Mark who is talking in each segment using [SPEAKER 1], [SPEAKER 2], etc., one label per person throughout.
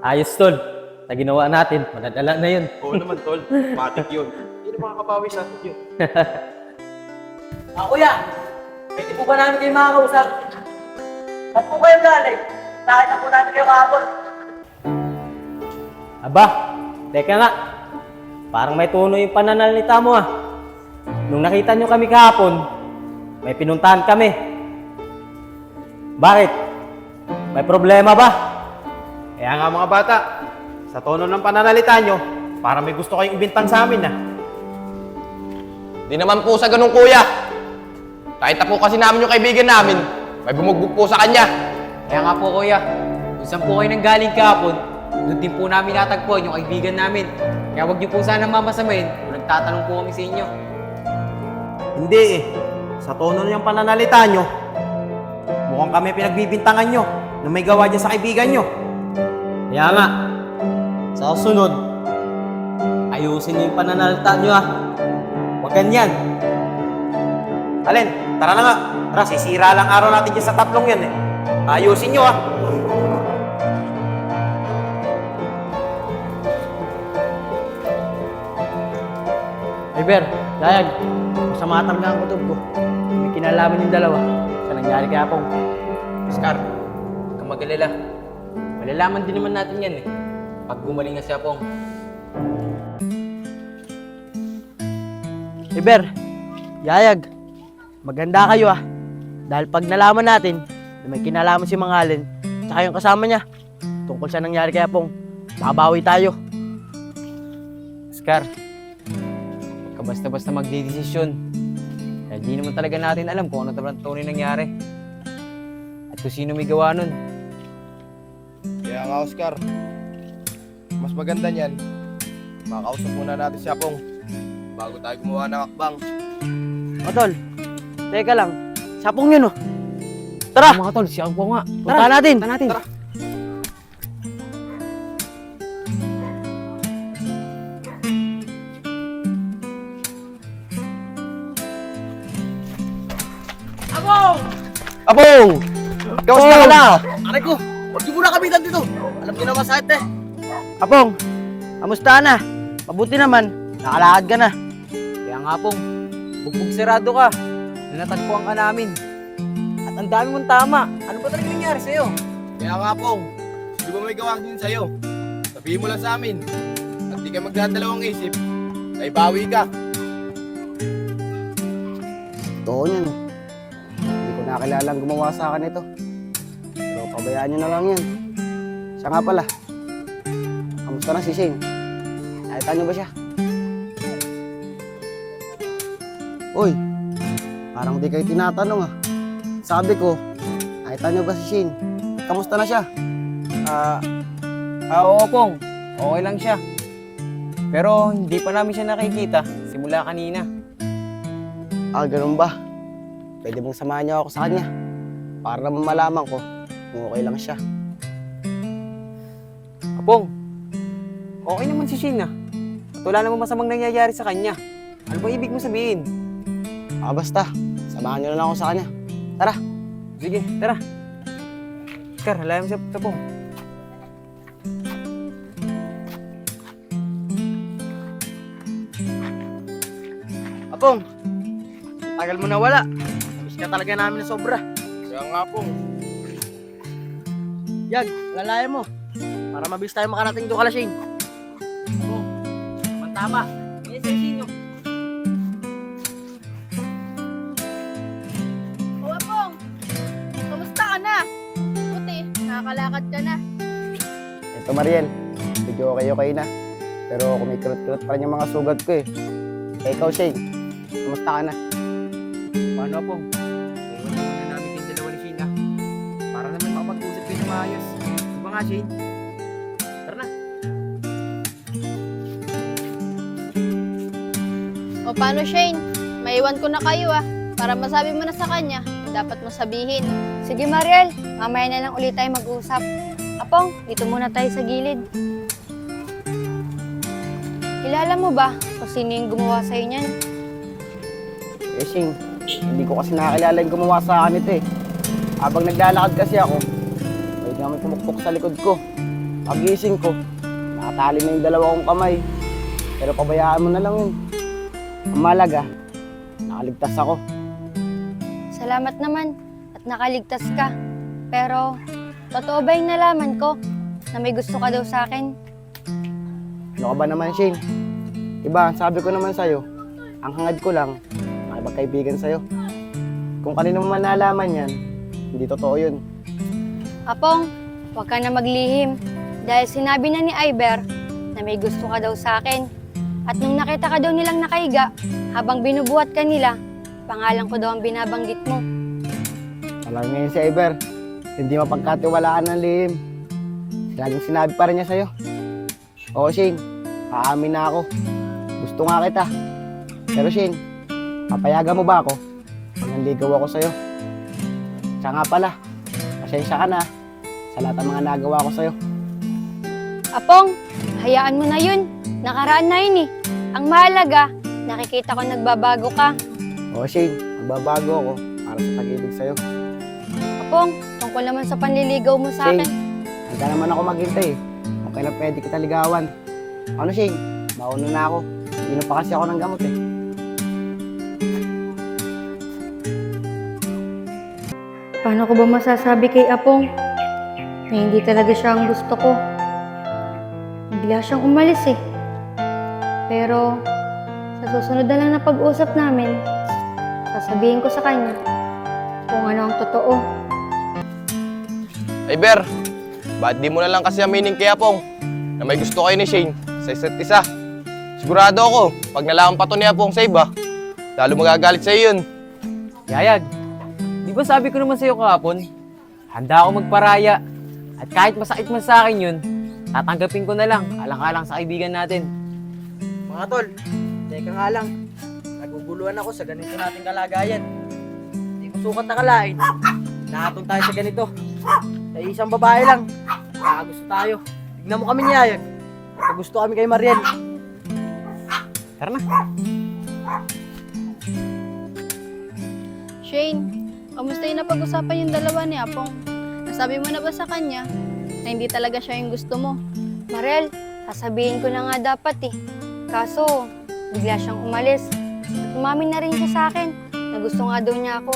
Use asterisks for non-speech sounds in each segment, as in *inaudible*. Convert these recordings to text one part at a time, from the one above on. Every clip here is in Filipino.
[SPEAKER 1] Ayos, tol. Sa ginawa natin, manadala na yun.
[SPEAKER 2] Oo naman, tol. Matik yun. *laughs* Hindi na makakabawi sa atin yun.
[SPEAKER 1] Ah, kuya! Pwede po ba namin kayo makakausap? Saan po kayo galing? Saan na po namin kayo kahapon? Aba, teka nga. Parang may tono yung pananalita mo ah. Nung nakita nyo kami kahapon, may pinuntahan kami. Bakit? May problema ba?
[SPEAKER 2] Kaya nga mga bata, sa tono ng pananalita nyo, para may gusto kayong ibintang sa amin ah.
[SPEAKER 3] Di naman po sa ganun kuya. Kahit na po kasi namin yung kaibigan namin, may bumugbog po sa kanya.
[SPEAKER 4] Kaya nga po kuya, kung saan po kayo nang galing kahapon, doon din po namin natagpuan yung kaibigan namin. Kaya wag niyo po sana mamasamayin kung nagtatanong po kami sa inyo.
[SPEAKER 2] Hindi eh. Sa tono ng pananalita nyo, mukhang kami pinagbibintangan nyo na may gawa dyan sa kaibigan nyo.
[SPEAKER 1] Kaya nga, sa susunod, ayusin niyo yung pananalita nyo ah. Huwag ganyan.
[SPEAKER 2] Alin, tara na nga. Tara, sisira lang araw natin dyan sa tatlong yan eh. Ayusin nyo ah.
[SPEAKER 1] Hey Ber, Dayag, masama talaga ang kutob ko. May kinalaman yung dalawa sa nangyari kay Apong.
[SPEAKER 4] Oscar, mag-alala. Malalaman din naman natin yan eh. Pag gumaling na si Apong.
[SPEAKER 1] Hey Ber, Yayag, maganda kayo ah. Dahil pag nalaman natin na may kinalaman si Mangalin, tsaka yung kasama niya, tungkol sa nangyari kay Apong, babawi tayo.
[SPEAKER 4] Oscar, huwag ka basta-basta magdidesisyon. Dahil di naman talaga natin alam kung ano talagang tunay nangyari. At kung sino may gawa nun.
[SPEAKER 3] Kaya nga Oscar, mas maganda niyan, makausap muna natin si Apong bago tayo gumawa ng akbang.
[SPEAKER 1] Otol, teka lang, si Apong yun oh. Tara,
[SPEAKER 4] mga tol, si Apong nga.
[SPEAKER 1] punta natin.
[SPEAKER 4] Punta natin.
[SPEAKER 3] Apong! Kamusta ka na?
[SPEAKER 1] Aray ko, huwag niyo muna kamitan dito. Alam niyo naman sa eh. Apong, kamusta na? Mabuti naman, nakalakad ka na.
[SPEAKER 4] Kaya nga pong, bugbog sarado ka. Nanatagpuan ka namin. At ang dami mong tama. Ano ba talaga nangyari sa'yo?
[SPEAKER 3] Kaya nga Apong, di ba may gawa din sa'yo? Sabihin mo lang sa amin. At di ka magdadalawang isip, ay bawi ka.
[SPEAKER 5] Totoo yan. Hindi ko nakilalang gumawa sa akin ito. Pabayaan nyo na lang yan. Siya nga pala. Kamusta na si Shane? Nakita nyo ba siya? Uy, parang di kayo tinatanong ah. Sabi ko, nakita nyo ba si Shane? Kamusta na siya?
[SPEAKER 4] Ah, ah, oo pong. Okay lang siya. Pero hindi pa namin siya nakikita simula kanina.
[SPEAKER 5] Ah, ganun ba? Pwede mong samahan niyo ako sa kanya. Para naman malaman ko kung okay lang siya.
[SPEAKER 4] Apong, okay naman si ah. At wala namang masamang nangyayari sa kanya. Ano ba ibig mo sabihin?
[SPEAKER 5] Ah, basta. Samahan niyo na lang ako sa kanya. Tara.
[SPEAKER 4] Sige, tara. Oscar, halayan mo siya sa pong.
[SPEAKER 1] Apong, tagal mo na wala. Miss ka talaga namin na sobra.
[SPEAKER 3] Kaya nga Apong,
[SPEAKER 1] Yag, lalayan mo. Para mabilis tayo makarating doon kala Shane.
[SPEAKER 4] Oh, Tama. Yan sa sino.
[SPEAKER 6] O Apong, kamusta ka na? Buti, nakakalakad ka na.
[SPEAKER 5] Ito Mariel, medyo okay-okay na. Pero kumikirot-kirot pa rin yung mga sugat ko eh. Eh, ikaw Shane, kumusta ka na?
[SPEAKER 4] Paano pong? Ba nga Shane? Tara na.
[SPEAKER 6] O paano Shane? Maiwan ko na kayo ah. Para masabi mo na sa kanya, dapat mo sabihin.
[SPEAKER 7] Sige Mariel, mamaya na lang ulit tayo mag-usap. Apong, dito muna tayo sa gilid. Kilala mo ba kung sino yung gumawa sa'yo niyan?
[SPEAKER 5] Eh, Shane, hindi ko kasi nakakilala yung gumawa sa akin ito eh. Habang naglalakad kasi ako, may naman pumukpok sa likod ko. Pagising ko, nakatali na yung dalawa kong kamay. Pero pabayaan mo na lang yun. Ang malaga, nakaligtas ako.
[SPEAKER 7] Salamat naman at nakaligtas ka. Pero, totoo ba yung nalaman ko na may gusto ka daw sa akin?
[SPEAKER 5] Ano ka ba naman, Shane? Diba, sabi ko naman sa'yo, ang hangad ko lang, makipagkaibigan sa'yo. Kung kanino man nalaman yan, hindi totoo yun.
[SPEAKER 7] Apong, huwag ka na maglihim. Dahil sinabi na ni Iber na may gusto ka daw sa akin. At nung nakita ka daw nilang nakahiga, habang binubuhat ka nila, pangalan ko daw ang binabanggit mo.
[SPEAKER 5] Alam ngayon si Iber, hindi mapagkatiwalaan ng lihim. Laging sinabi pa rin niya sa'yo. Oo, Shane, aamin na ako. Gusto nga kita. Pero Shane, papayagan mo ba ako? Pag nanligaw ako sa'yo. Siya nga pala, pasensya ka na sa lahat ng mga nagawa ko sa'yo.
[SPEAKER 7] Apong, hayaan mo na yun. Nakaraan na yun eh. Ang mahalaga, nakikita ko nagbabago ka.
[SPEAKER 5] Oo, Shane, magbabago ako para sa pag-ibig sa'yo.
[SPEAKER 7] Apong, tungkol naman sa panliligaw mo sa
[SPEAKER 5] Shane,
[SPEAKER 7] akin.
[SPEAKER 5] handa naman ako maghintay eh. Okay na pwede kita ligawan. Ano, Shane? Mauna na ako. Inom pa kasi ako ng gamot eh.
[SPEAKER 7] Paano ko ba masasabi kay Apong na hindi talaga siya ang gusto ko? Bigla siyang umalis eh. Pero sa susunod na lang na pag-usap namin, sasabihin ko sa kanya kung ano ang totoo.
[SPEAKER 3] Ay, Ber, ba't di mo na lang kasi aminin kay Apong na may gusto kayo ni Shane sa isa't isa? Sigurado ako, pag nalaman pa to ni Apong sa iba, lalo magagalit sa yun.
[SPEAKER 4] Yayag, ba sabi ko naman sa'yo kahapon, handa ako magparaya. At kahit masakit man sa akin yun, tatanggapin ko na lang, alang-alang sa kaibigan natin.
[SPEAKER 1] Mga tol, teka nga lang. Naguguluhan ako sa ganito nating kalagayan. Hindi ko sukat na kalain. Nahatong tayo sa ganito. Sa isang babae lang. Nakagusto tayo. Tignan mo kami niyayag. Gusto kami kay Mariel.
[SPEAKER 4] Tara na.
[SPEAKER 6] Shane, kamusta yung napag-usapan yung dalawa ni Apong? Nasabi mo na ba sa kanya na hindi talaga siya yung gusto mo?
[SPEAKER 7] Marel, sasabihin ko na nga dapat eh. Kaso, bigla siyang umalis. At umamin na rin siya sa akin na gusto nga daw niya ako.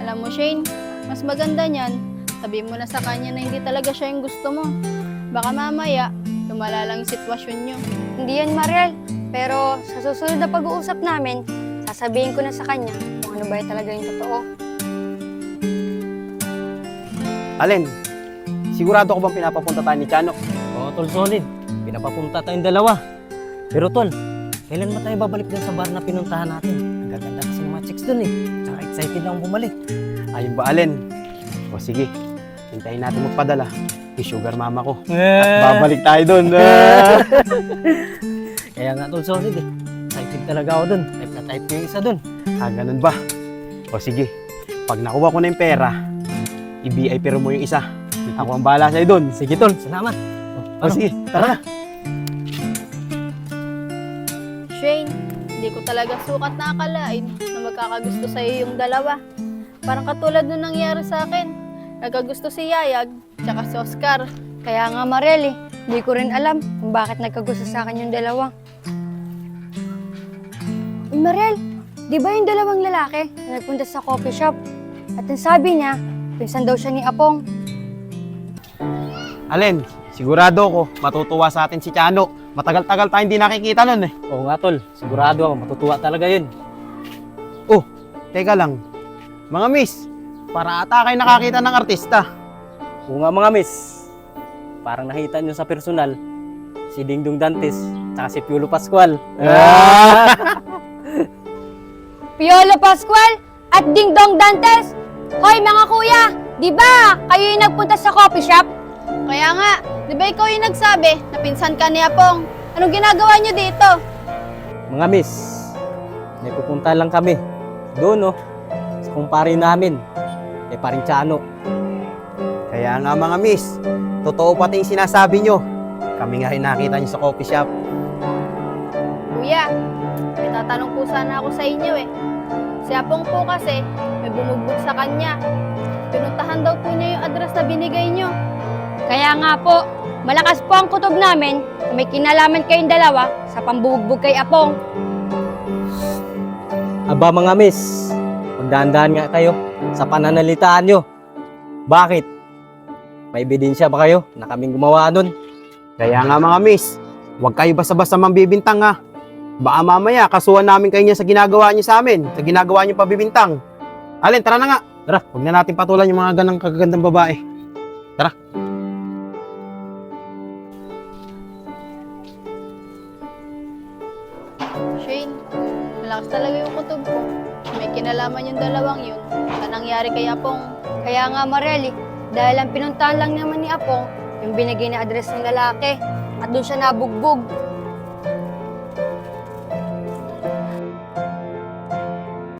[SPEAKER 6] Alam mo, Shane, mas maganda niyan, sabihin mo na sa kanya na hindi talaga siya yung gusto mo. Baka mamaya, lumala lang sitwasyon niyo.
[SPEAKER 7] Hindi yan, Mariel. Pero sa susunod na pag-uusap namin, sasabihin ko na sa kanya kung ano ba talaga yung totoo.
[SPEAKER 2] Alin, sigurado ko bang pinapapunta tayo ni Chano?
[SPEAKER 1] Oo, tol, solid. Pinapapunta tayong dalawa. Pero tol, kailan ba tayo babalik dun sa bar na pinuntahan natin? Ang gaganda kasi ng mga chicks dun eh. Tsaka excited lang bumalik.
[SPEAKER 2] Ayun ba, Alin? O sige, hintayin natin magpadala. Yung sugar mama ko. At babalik tayo doon. *laughs* *laughs*
[SPEAKER 1] Kaya nga tol, solid eh. Excited talaga ako dun. Type na type ko yung isa dun.
[SPEAKER 2] ah, ganun ba? O sige, pag nakuha ko na yung pera, i-VIP mo yung isa. Ako ang bahala sa'yo doon.
[SPEAKER 1] Sige tol, salamat.
[SPEAKER 2] O sige, tara na.
[SPEAKER 6] Shane, hindi ko talaga sukat na akalain na magkakagusto sa'yo yung dalawa. Parang katulad nung nangyari sa akin. Nagkagusto si Yayag, tsaka si Oscar.
[SPEAKER 7] Kaya nga, Mariel eh, hindi ko rin alam kung bakit nagkagusto sa akin yung dalawa. Uy, Mariel, di ba yung dalawang lalaki na nagpunta sa coffee shop? At ang sabi niya, pinsan daw siya ni Apong.
[SPEAKER 2] Alin, sigurado ko, matutuwa sa atin si Chano. Matagal-tagal tayo hindi nakikita nun eh.
[SPEAKER 1] Oo nga tol, sigurado ako matutuwa talaga yun.
[SPEAKER 2] Oh, teka lang. Mga miss, para ata kayo nakakita ng artista.
[SPEAKER 1] Oo nga mga miss, parang nakita nyo sa personal, si Dingdong Dantes, tsaka si Piolo Pascual. *laughs*
[SPEAKER 7] Piolo Pascual at Ding Dong Dantes! Hoy mga kuya, di ba kayo yung nagpunta sa coffee shop?
[SPEAKER 6] Kaya nga, di ba ikaw yung nagsabi na pinsan ka ni Apong? Anong ginagawa niyo dito?
[SPEAKER 1] Mga miss, may pupunta lang kami. Doon, no? Sa kumpare namin. Kay paring Chano.
[SPEAKER 2] Kaya nga mga miss, totoo pati yung sinasabi nyo. Kami nga rin nakita nyo sa coffee shop.
[SPEAKER 6] Kuya, may tatanong po sana ako sa inyo eh. Si Apong po kasi, may bumugbog sa kanya. Pinuntahan daw po niya yung address na binigay niyo.
[SPEAKER 7] Kaya nga po, malakas po ang kutob namin na may kinalaman kayong dalawa sa pambubugbog kay Apong.
[SPEAKER 1] Aba mga miss, magdahan-dahan nga kayo sa pananalitaan nyo. Bakit? May ebidensya ba kayo na kaming gumawa nun?
[SPEAKER 2] Kaya nga mga miss, huwag kayo basta-basta mambibintang ha. Baka mamaya kasuhan namin kayo niya sa ginagawa niyo sa amin, sa ginagawa niyo pabibintang. Alin, tara na nga. Tara, huwag na natin patulan yung mga ganang kagagandang babae. Tara.
[SPEAKER 6] Shane, malakas talaga yung kutob ko. May kinalaman yung dalawang yun sa nangyari kay Apong.
[SPEAKER 7] Kaya nga Mareli, dahil ang pinuntahan lang naman ni Apong, yung binigay na address ng lalaki, at doon siya nabugbog.